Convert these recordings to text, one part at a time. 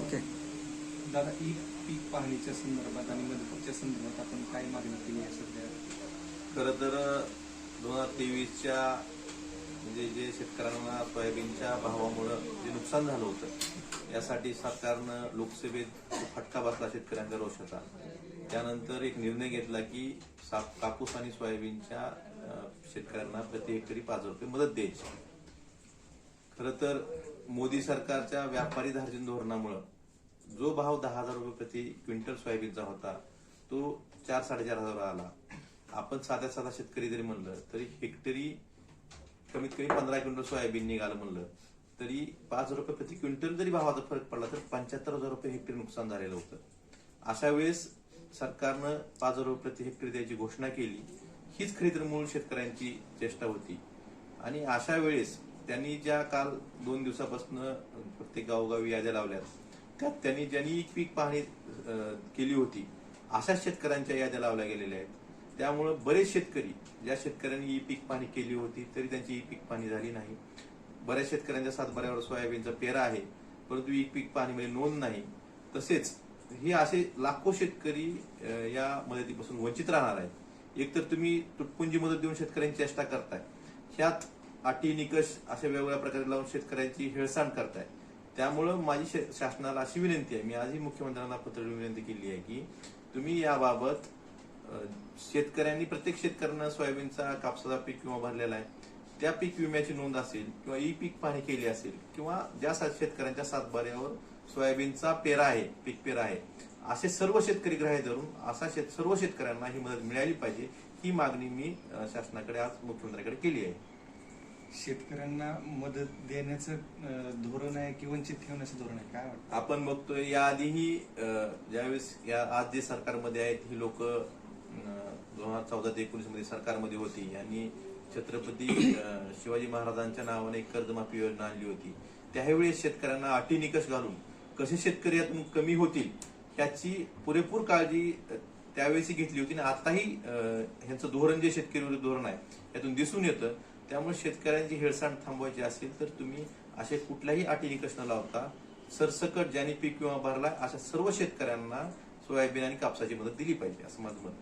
Okay दादा E पीक पाहणीच्या संदर्भात आणि मदतीच्या संदर्भात आपण काय मागणी केली आहे सध्या? खरं तर दोन हजार तेवीसच्या म्हणजे जे शेतकऱ्यांना सोयाबीनच्या भावामुळं जे नुकसान झालं होतं यासाठी सरकारनं लोकसभेत फटका बसला शेतकऱ्यांच्या रोषाचा त्यानंतर एक निर्णय घेतला की साप कापूस आणि सोयाबीनच्या शेतकऱ्यांना प्रति हेक्टरी पाच रुपये मदत द्यायची. खरं तर मोदी सरकारच्या व्यापारी धार्जिन धोरणामुळं जो भाव दहा हजार रुपये प्रति क्विंटल सोयाबीनचा होता तो चार साडेचार हजार आला. आपण साध्या साधा शेतकरी जरी म्हणलं तरी हेक्टरी कमीत कमी पंधरा क्विंटल सोयाबीन निघालं म्हणलं तरी पाच हजार रुपये प्रति क्विंटल जरी भावाचा फरक पडला तर पंच्याहत्तर हजार रुपये हेक्टरी नुकसान झालेलं होतं. अशा वेळेस सरकारनं पाच हजार रुपये प्रति हेक्टरी द्यायची घोषणा केली. हीच खरी तर मूळ शेतकऱ्यांची चेष्टा होती. आणि अशा वेळेस त्यांनी ज्या काल दोन दिवसापासून प्रत्येक गावोगावी याद्या लावल्यात त्यात त्यांनी ज्यांनी पीक पाहणी केली होती अशा शेतकऱ्यांच्या याद्या लावल्या गेलेल्या आहेत. त्यामुळं बरेच शेतकरी ज्या शेतकऱ्यांनी ई पीक पाहणी केली होती तरी त्यांची ई पीक पाहणी झाली नाही. बऱ्याच शेतकऱ्यांच्या सातबाऱ्यावर सोयाबीनचा पेरा आहे परंतु ई पीक पाहणीमध्ये नोंद नाही. तसेच हे असे लाखो शेतकरी या मदतीपासून वंचित राहणार आहेत. एकतर तुम्ही तुटपुंजी मदत देऊन शेतकऱ्यांची चेष्टा करताय. ह्यात अटी निकष अशा वेगवेगळ्या प्रकारे लावून शेतकऱ्यांची हेळसांड करताय. त्यामुळं माझी शासनाला अशी विनंती आहे मी आजही मुख्यमंत्र्यांना पत्र विनंती केली आहे की तुम्ही याबाबत शेतकऱ्यांनी प्रत्येक शेतकऱ्यांना सोयाबीनचा कापसाचा पीक विमा भरलेला आहे. त्या पीक विम्याची नोंद असेल किंवा ई पीक पाहणी केली असेल किंवा ज्या सा- शेतकऱ्यांच्या सातबाऱ्यावर सोयाबीनचा पेरा आहे पीक पेरा आहे असे सर्व शेतकरी ग्राह्य धरून असा शेत सर्व शेतकऱ्यांना ही मदत मिळाली पाहिजे ही मागणी मी शासनाकडे आज मुख्यमंत्र्यांकडे केली आहे. शेतकऱ्यांना मदत देण्याचं अं, धोरण आहे की वंचित ठेवण्याचं धोरण आहे? काय वाटतं? आपण बघतोय याआधीही अं, ज्यावेळेस या आज जे सरकारमध्ये आहेत ही लोक दोन हजार चौदा ते एकोणीसमध्ये सरकारमध्ये होती. आणि छत्रपती अं, शिवाजी महाराजांच्या नावाने एक कर्जमाफी योजना आणली होती. त्यावेळेस शेतकऱ्यांना अटी निकष घालून कसे शेतकरी यातून कमी होतील याची पुरेपूर काळजी अं, घेतली होती. आणि आताही अं, ह्यांचं धोरण जे शेतकरी विरोधी धोरण आहे यातून दिसून येतं. त्यामुळे शेतकऱ्यांची हेळसांड थांबवायची असेल तर तुम्ही असे कुठल्याही अटी निकष न लावता सरसकट ज्यांनी पीक विमा भरला अशा सर्व शेतकऱ्यांना सोयाबीन आणि कापसाची मदत दिली पाहिजे असं माझं मत.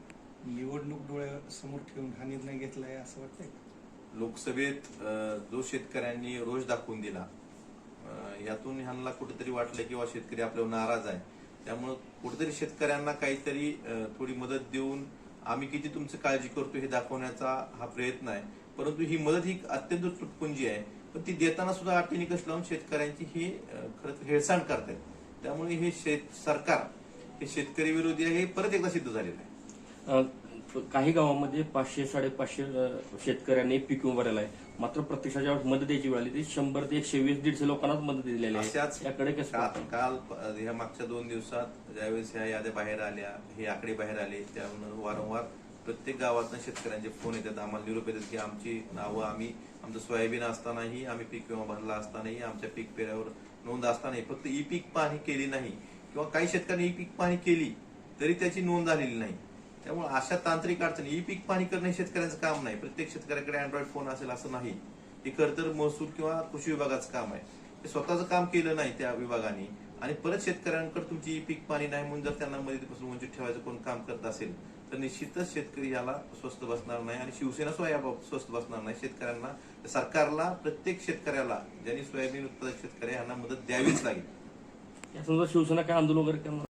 निवडणूक डोळ्यासमोर ठेवून हा निर्णय घेतलाय असं वाटतंय का? लोकसभेत अं, जो शेतकऱ्यांनी रोष दाखवून दिला अं, यातून ह्यांना कुठेतरी वाटलं की बा शेतकरी आपल्यावर नाराज आहे त्यामुळं कुठेतरी शेतकऱ्यांना काहीतरी अं, थोडी मदत देऊन आम्ही किती तुमची काळजी करतो हे दाखवण्याचा हा प्रयत्न आहे परंतु ही मदत ही अत्यंत तुटपुंजी आहे. पण ती देताना सुद्धा अटी निकष लावून शेतकऱ्यांची ही अं, खरं तर हेळसांड करतायत त्यामुळे हे शेत सरकार हे शेतकरी विरोधी आहे हे परत एकदा सिद्ध झालेलं आहे. काही गावांमध्ये पाचशे साडेपाचशे शेतकऱ्यांनी पीक विमा भरलेला आहे. मात्र प्रत्यक्षात ज्यावेळेस मदत द्यायची वेळ आली ती शंभर ते एकशे वीस दीडशे लोकांनाच मदत दिलेली आहे. याकडे कसं काल ह्या मागच्या दोन दिवसात ज्यावेळेस ह्या याद्या बाहेर आल्या हे आकडे बाहेर आले त्यामुळे वारंवार प्रत्येक गावातनं शेतकऱ्यांचे फोन येतात आम्हाला निरोप येतात की आमची नावं आम्ही आमचं सोयाबीन असतानाही आम्ही पीक विमा भरला असतानाही आमच्या पीक पेऱ्यावर नोंद असतानाही फक्त ई पीक पाहणी केली नाही. किंवा काही शेतकऱ्यांनी ई पीक पाहणी केली तरी त्याची नोंद झालेली नाही. त्यामुळे अशा तांत्रिक अडचणी ई पीक पाहणी करणे शेतकऱ्यांचं काम नाही. प्रत्येक शेतकऱ्याकडे अँड्रॉइड फोन असेल असं नाही. हे खरं तर महसूल किंवा कृषी विभागाचं काम आहे. ते स्वतःचं काम केलं नाही त्या विभागाने. आणि परत शेतकऱ्यांकडे तुमची पीक पाणी नाही म्हणून जर त्यांना मदतीपासून वंचित ठेवायचं कोण काम करत असेल तर निश्चितच शेतकरी याला स्वस्त बसणार नाही आणि शिवसेना सुद्धा याबाबत स्वस्त बसणार नाही. शेतकऱ्यांना सरकारला प्रत्येक शेतकऱ्याला ज्यांनी सोयाबीन उत्पादक शेतकरी यांना मदत द्यावीच लागेल. शिवसेना काय आंदोलन वगैरे